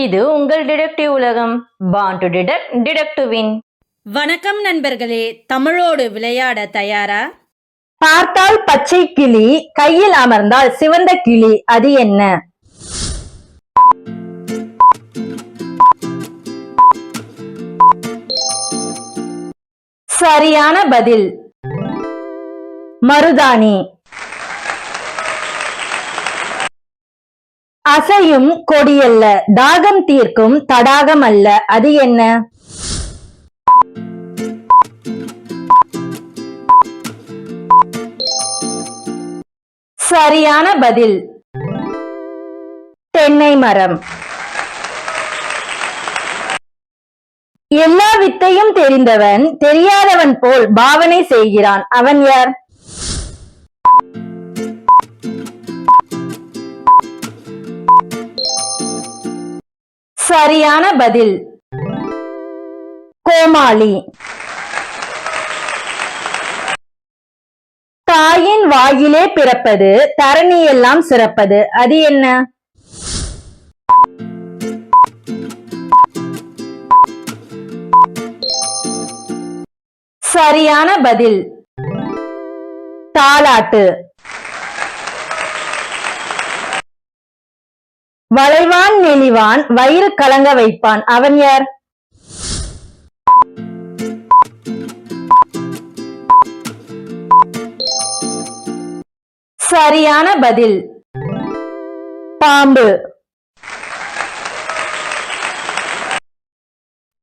இது உங்கள் டிடெக்டிவ் உலகம். Born to detect detect to win வணக்கம் நண்பர்களே தமிழோடு விளையாட தயாரா? பார்த்தால் பச்சை கிளி கையில் அமர்ந்தால் சிவந்த கிளி அது என்ன? சரியான பதில். மருதாணி. அசையும் கொடியல்ல தாகம் தீர்க்கும் தடாகம் அல்ல அது என்ன? சரியான பதில். தென்னை மரம். எல்லா வித்தையும் தெரிந்தவன் தெரியாதவன் போல் பாவனை செய்கிறான். அவன் யார்? சரியான பதில். கோமாளி. தாயின் வாயிலே பிறப்பது தரணி எல்லாம் சிறப்பது. அது என்ன? சரியான பதில். தாலாட்டு. வளைவான் நெளிவான் வயிறு கலங்க வைப்பான். அவன் யார்? சரியான பதில். பாம்பு.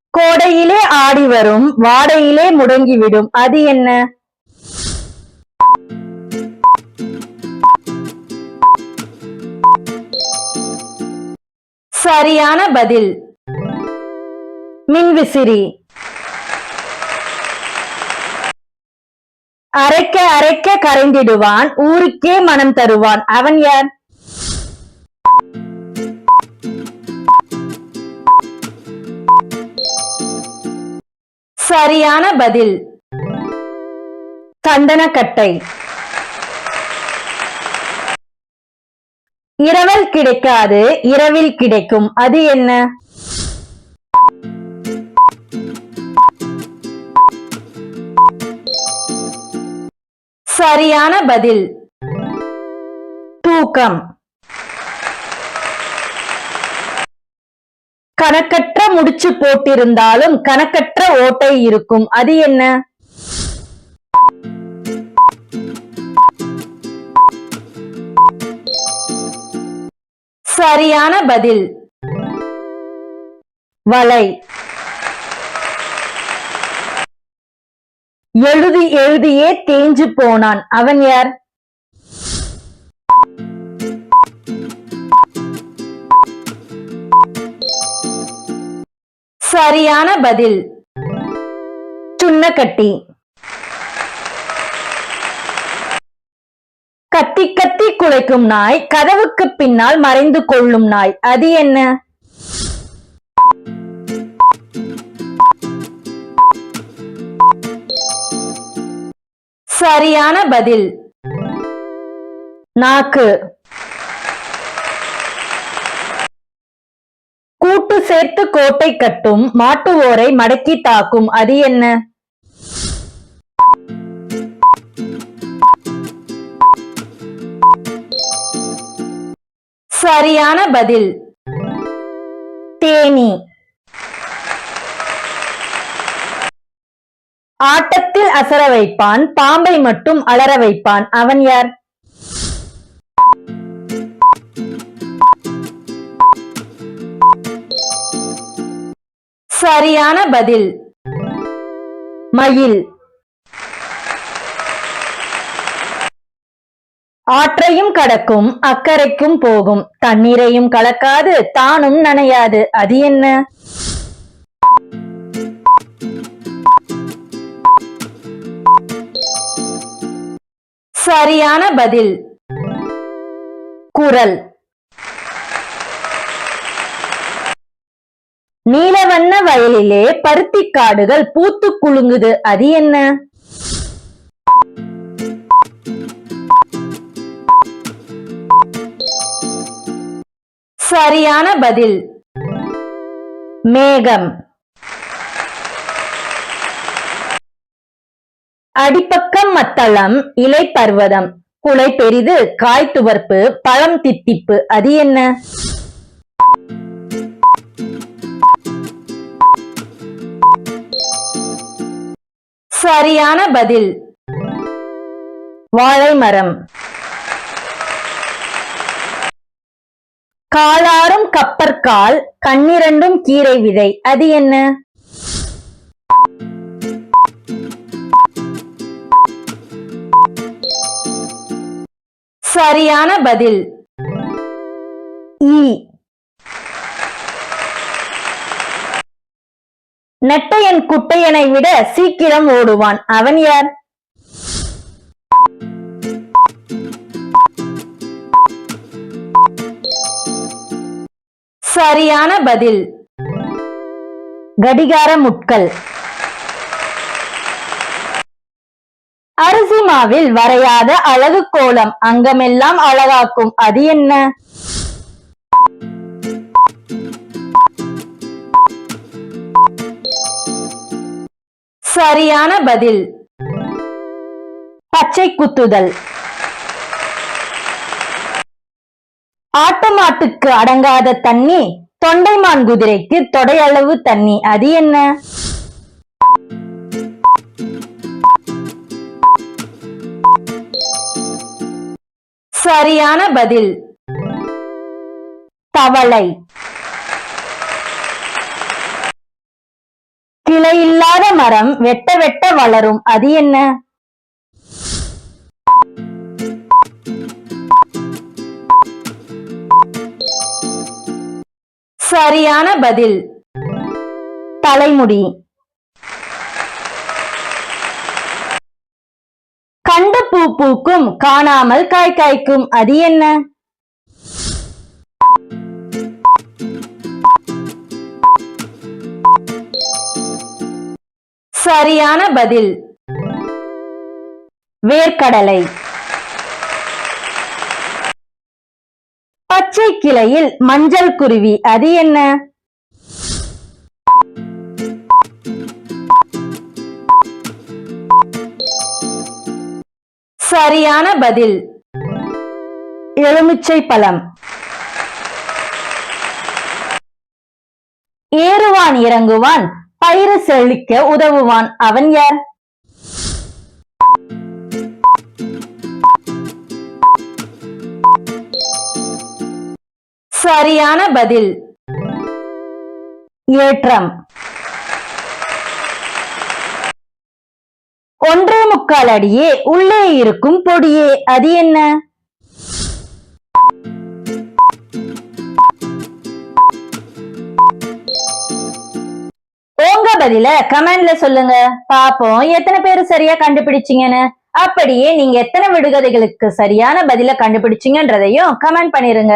கோடையிலே ஆடி வரும் வாடையிலே முடங்கிவிடும் அது என்ன? சரியான பதில். மின்விசிறி. அரைக்க அரைக்க கரைந்திடுவான் ஊருக்கே மனம் தருவான். அவன் யார்? சரியான பதில். சந்தனக்கட்டை இரவல் கிடைக்காது இரவில் கிடைக்கும். அது என்ன? சரியான பதில். தூக்கம். கணக்கற்ற முடிச்சு போட்டிருந்தாலும் கணக்கற்ற ஓட்டை இருக்கும். அது என்ன? சரியான பதில். வலை. எழுதி எழுதியே தேஞ்சு போனான். அவன் யார்? சரியான பதில். சுண்ணக்கட்டி. கத்தி கத்தி குலைக்கும் நாய் கதவுக்கு பின்னால் மறைந்து கொள்ளும் நாய். அது என்ன? சரியான பதில். நாக்கு. கூட்டு சேர்த்து கோட்டை கட்டும் மாட்டுவோரை மடக்கி தாக்கும். அது என்ன? சரியான பதில். தேனி. ஆட்டத்தில் அசர வைப்பான் பாம்பை மட்டும் அலற வைப்பான். அவன் யார்? சரியான பதில். மயில். ஆற்றையும் கடக்கும் அக்கறைக்கும் போகும். தண்ணீரையும் கலக்காது தானும் நனையாது. அது என்ன? சரியான பதில். குரல். நீலவண்ண வயலிலே பருத்திக் காடுகள் பூத்து குலுங்குது. அது என்ன? சரியான பதில். மேகம். அடிப்பக்கம் மத்தளம் இலை பர்வதம். குலை பெரிது காய் துவர்ப்பு பழம் தித்திப்பு. அது என்ன? சரியான பதில். வாழை மரம் காலாரும் கப்பற்கால் கண்ணிரண்டும் கீரை விதை. அது என்ன? சரியான பதில். ஈ நெட்டையன் குட்டையனை விட சீக்கிரம் ஓடுவான். அவன் யார்? சரியான பதில். கடிகார முட்கள். அரிசி மாவில் வரையாத அழகு கோலம் அங்கமெல்லாம் அழகாக்கும். அது என்ன? சரியான பதில். பச்சை குத்துதல். ஆட்டு மாட்டுக்கு அடங்காத தண்ணி தொண்டைமான் குதிரைக்கு தொடையளவு தண்ணி. அது என்ன? சரியான பதில். தவளை. கிளையில்லாத மரம் வெட்ட வெட்ட வளரும். அது என்ன? சரியான பதில். தலைமுடி. கண்ட பூ பூக்கும் காணாமல் காய் காய்க்கும். அது என்ன? சரியான பதில். வேர்க்கடலை. பச்சை கிளையில் மஞ்சள் குருவி. அது என்ன? சரியான பதில். எலுமிச்சை பழம். ஏறுவான் இறங்குவான் பயிறு செழிக்க உதவுவான். அவன் யார்? சரியான பதில். ஏற்றம். ஒன்றே முக்கால் அடியே உள்ளே இருக்கும் பொடியே அது என்ன? உங்க பதில கமெண்ட்ல சொல்லுங்க. பாப்போம் எத்தனை பேர் சரியா கண்டுபிடிச்சீங்கன்னு. அப்படியே நீங்க எத்தனை விடுகதைகளுக்கு சரியான பதில கண்டுபிடிச்சீங்கன்றதையும் கமெண்ட் பண்ணிருங்க.